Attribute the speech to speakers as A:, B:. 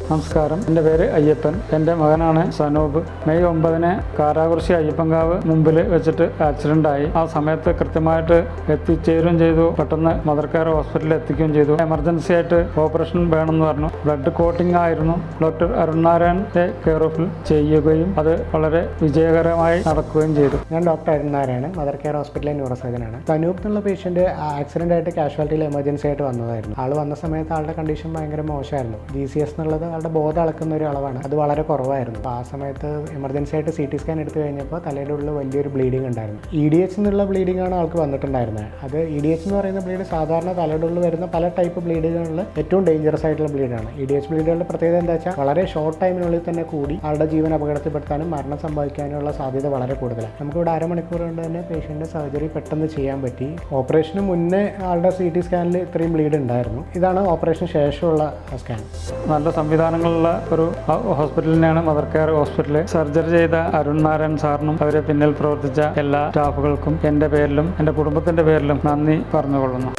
A: നമസ്കാരം. എന്റെ പേര് അയ്യപ്പൻ. എന്റെ മകനാണ് സനൂപ്. മെയ് ഒമ്പതിന് കാരാകുറിശി അയ്യപ്പൻകാവ് മുമ്പിൽ വെച്ചിട്ട് ആക്സിഡന്റ് ആയി. ആ സമയത്ത് കൃത്യമായിട്ട് എത്തിച്ചേരുകയും ചെയ്തു. പെട്ടെന്ന് മദർ കെയർ ഹോസ്പിറ്റലിൽ എത്തിക്കുകയും ചെയ്തു. എമർജൻസി ആയിട്ട് ഓപ്പറേഷൻ വേണമെന്ന് പറഞ്ഞു. ബ്ലഡ് കോട്ടിംഗ് ആയിരുന്നു. ഡോക്ടർ അരുൺനാരായണന്റെ കെയർ ഓഫിൽ ചെയ്യുകയും അത് വളരെ വിജയകരമായി നടക്കുകയും ചെയ്തു.
B: ഞാൻ ഡോക്ടർ അരുൺനാരായണൻ. മദർ കെയർ ഹോസ്പിറ്റലിലെ ന്യൂറോ സർജനാണ് തനൂപ് എന്നുള്ള പേഷ്യന്റ് ആക്സിഡന്റ് ആയിട്ട് കാഷ്വാലിറ്റിയിൽ എമർജൻസി ആയിട്ട് വന്നതായിരുന്നു. ആൾ വന്ന സമയത്ത് ആളുടെ കണ്ടീഷൻ ഭയങ്കര മോശമായിരുന്നു. ജി സി എസ് എന്നുള്ളത് ആളുടെ ബോധം അളക്കുന്ന ഒരു അളവാണ്. അത് വളരെ കുറവായിരുന്നു. അപ്പോൾ ആ സമയത്ത് എമർജൻസി ആയിട്ട് സി ടി സ്കാൻ എടുത്തു കഴിഞ്ഞപ്പോൾ തലയുടെ ഉള്ളിൽ വലിയൊരു ബ്ലീഡിംഗ് ഉണ്ടായിരുന്നു. ഇ ഡി എച്ച് എന്നുള്ള ബ്ലീഡിംഗ് ആണ് ആൾക്ക് വന്നിട്ടുണ്ടായിരുന്നത്. അത് ഇ ഡി എച്ച് എന്ന് പറയുന്ന ബ്ലീഡ് സാധാരണ തലയുടെ ഉള്ളിൽ വരുന്ന പല ടൈപ്പ് ബ്ലീഡുകളിൽ ഏറ്റവും ഡേഞ്ചറസ് ആയിട്ടുള്ള ബ്ലീഡാണ് ഇ ഡി എച്ച് ബ്ലീഡുകളുടെ പ്രത്യേകത എന്താ വെച്ചാൽ വളരെ ഷോർട്ട് ടൈമിനുള്ളിൽ തന്നെ കൂടി ആളുടെ ജീവൻ അപകടത്തിൽപ്പെടുത്താനും മരണം സംഭവിക്കാനുള്ള സാധ്യത വളരെ കൂടുതലാണ്. നമുക്കിവിടെ അരമണിക്കൂർ കൊണ്ട് തന്നെ പേഷ്യന്റെ സർജറി പെട്ടെന്ന് ചെയ്യാൻ പറ്റി. ഓപ്പറേഷന് മുന്നേ ആളുടെ സി ടി സ്കാനിൽ ഇത്രയും ബ്ലീഡ് ഉണ്ടായിരുന്നു. ഇതാണ് ഓപ്പറേഷന് ശേഷമുള്ള സ്കാൻ
A: നല്ല സംവിധാനങ്ങളുള്ള ഒരു ഹോസ്പിറ്റൽ തന്നെയാണ് മദർ കെയർ ഹോസ്പിറ്റൽ സർജറി ചെയ്ത അരുൺ നാരായൺ സാറിനും അവരെ പിന്നിൽ പ്രവർത്തിച്ച എല്ലാ സ്റ്റാഫുകൾക്കും എന്റെ പേരിലും എന്റെ കുടുംബത്തിന്റെ പേരിലും നന്ദി പറഞ്ഞുകൊള്ളുന്നു.